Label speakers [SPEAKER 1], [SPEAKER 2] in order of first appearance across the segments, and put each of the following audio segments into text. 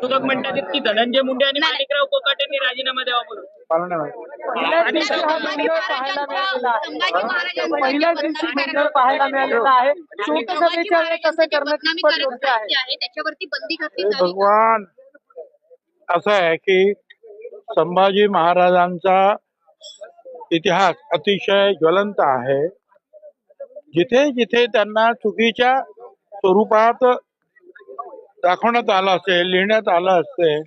[SPEAKER 1] विरोधक म्हणतात की धनंजय मुंडे आणि माणिकराव कोकाटेंनी राजीनामा द्यावा म्हणून.
[SPEAKER 2] मला नाही माहिती.
[SPEAKER 3] पहिल्याच दिवशी गोंधळ पाहायला मिळालेला आहे. पहिल्याच दिवशी गोंधळ पाहायला मिळालेला आहे. लोकसभेच्या वेळेस असं करणं कितपत योग्य आहे?
[SPEAKER 4] त्याच्यावरती बंदी घातली
[SPEAKER 2] हे
[SPEAKER 4] जावी
[SPEAKER 2] भगवान असं आहे की संभाजी महाराजांचा इतिहास अतिशय ज्वलंत आहे. जिथे जिथे त्यांना चुकीच्या स्वरूपात दाखवण्यात आलं असेल लिहिण्यात आलं असते.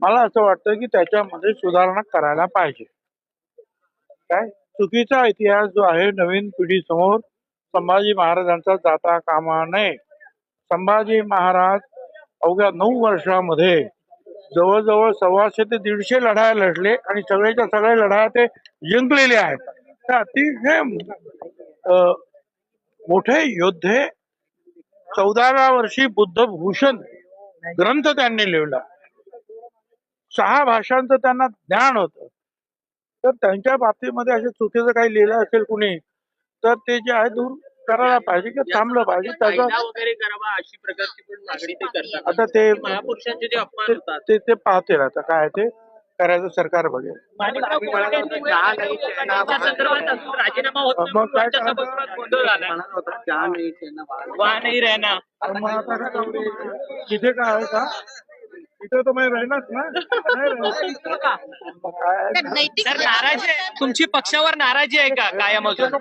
[SPEAKER 2] मला असं वाटतं की त्याच्यामध्ये सुधारणा करायला पाहिजे. काय? चुकीचा इतिहास जो आहे नवीन पिढी समोर संभाजी महाराजांचा जाता कामा नये. संभाजी महाराज अवघ्या नऊ वर्षामध्ये जवळजवळ सव्वाशे ते दीडशे लढाया लढले आणि सगळ्याच्या सगळ्या लढाया ते जिंकलेले आहेत. तर अतिशय अं, मोठे योद्धे चौदाव्या वर्षी बुद्धभूषण ग्रंथ त्यांनी लिहिला. सहा भाषांचं त्यांना ज्ञान होतं. तर त्यांच्या बाबतीमध्ये असे चुकीचं काही लिहिलं असेल कुणी तर ते जे आहे दूर करायला पाहिजे की थांबलं पाहिजे. त्याचं
[SPEAKER 1] वगैरे करावा अशी प्रकारची पण मागणी ते करतात.
[SPEAKER 2] आता ते
[SPEAKER 1] महापुरुषांचे जे अपमान
[SPEAKER 2] ते-
[SPEAKER 1] होतात.
[SPEAKER 2] ते ते पाहतील आता काय ते. करायचं सरकार बघेल.
[SPEAKER 1] राजीनामा होत नाही.
[SPEAKER 2] मग काय
[SPEAKER 1] नाही
[SPEAKER 2] मग आता काय करू? तिथे काय आहे का तिथे तर मी ना नाही राहणार. मग काय आहे
[SPEAKER 4] तर
[SPEAKER 2] ना?
[SPEAKER 4] नैतिक
[SPEAKER 1] तर नाराजी आहे. तुमची पक्षावर नाराजी आहे का? कायम अजून?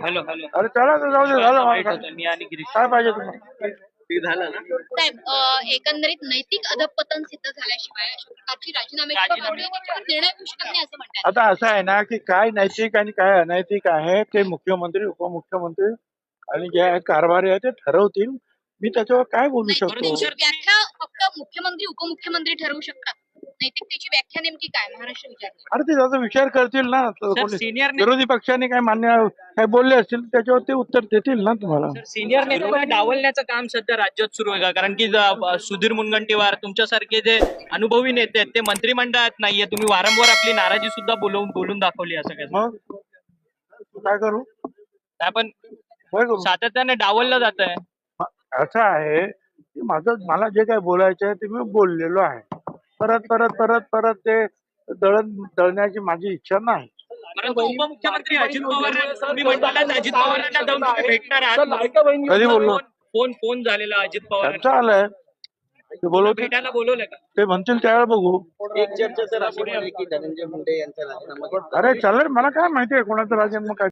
[SPEAKER 1] Hello hello.
[SPEAKER 2] अरे चला तर जाऊ दे झालं काय.
[SPEAKER 1] मी आणि गिरीश.
[SPEAKER 2] काय पाहिजे तुम्हाला?
[SPEAKER 4] साहेब अं, एकंदरीत नैतिक अधपतन सिद्ध झाल्याशिवाय अशा प्रकारची राजीनाम्याची
[SPEAKER 1] राजीनामे-
[SPEAKER 4] प्रक्रिया त्याच्यावर निर्णय होऊ शकत नाही असं म्हणतात.
[SPEAKER 2] आता असं आहे ना की काय नैतिक आणि काय अनैतिक आहे ते मुख्यमंत्री उपमुख्यमंत्री आणि जे आहे कारभारी आहे ते ठरवतील. मी त्याच्यावर काय बोलू
[SPEAKER 4] नाही,
[SPEAKER 2] शकतो?
[SPEAKER 4] व्याख्या फक्त मुख्यमंत्री उपमुख्यमंत्री ठरवू शकतात. नैतिकतेची व्याख्या नेमकी काय? महाराष्ट्र विचार
[SPEAKER 2] अरे ते त्याचा विचार करतील ना तर
[SPEAKER 1] सर
[SPEAKER 2] कोणी-
[SPEAKER 1] सिनियर
[SPEAKER 2] विरोधी पक्षाने काय मान्य काय बोलले असतील त्याच्यावर ते उत्तर देतील ना तुम्हाला.
[SPEAKER 1] सिनियर नेत्यांना डावलण्याचं काम सध्या राज्यात सुरू आहे का? कारण की ज- सुधीर मुनगंटीवार तुमच्यासारखे जे अनुभवी नेते आहेत ते मंत्रिमंडळात नाहीये. तुम्ही वारंवार आपली नाराजी सुद्धा बोलवून बोलून दाखवली असं काय
[SPEAKER 2] मग? काय करू?
[SPEAKER 1] आपण
[SPEAKER 2] काय करू?
[SPEAKER 1] सातत्याने डावललं जात आहे
[SPEAKER 2] असं आहे. की माझं मला जे काय बोलायचं आहे ते मी बोललेलो आहे. परत परत परत परत ते दळण दळण्याची माझी इच्छा नाही.
[SPEAKER 1] परंतु उपमुख्यमंत्री अजित पवार तुम्ही म्हणालात अजित पवारांना जाऊन तुम्ही भेटणार आहात?
[SPEAKER 2] कधी बोललो?
[SPEAKER 1] फोन- फोन झालेला अजित पवार
[SPEAKER 2] आलंय ते बोलवते
[SPEAKER 1] भेटायला बोलवलं का?
[SPEAKER 2] ते म्हणतील त्यावेळेला बघू.
[SPEAKER 5] एक चर्चा अशी की धनंजय मुंडे यांचा राजीनामा
[SPEAKER 2] अरे चालेल मला काय माहितीये कोणाचा राजीनामा काय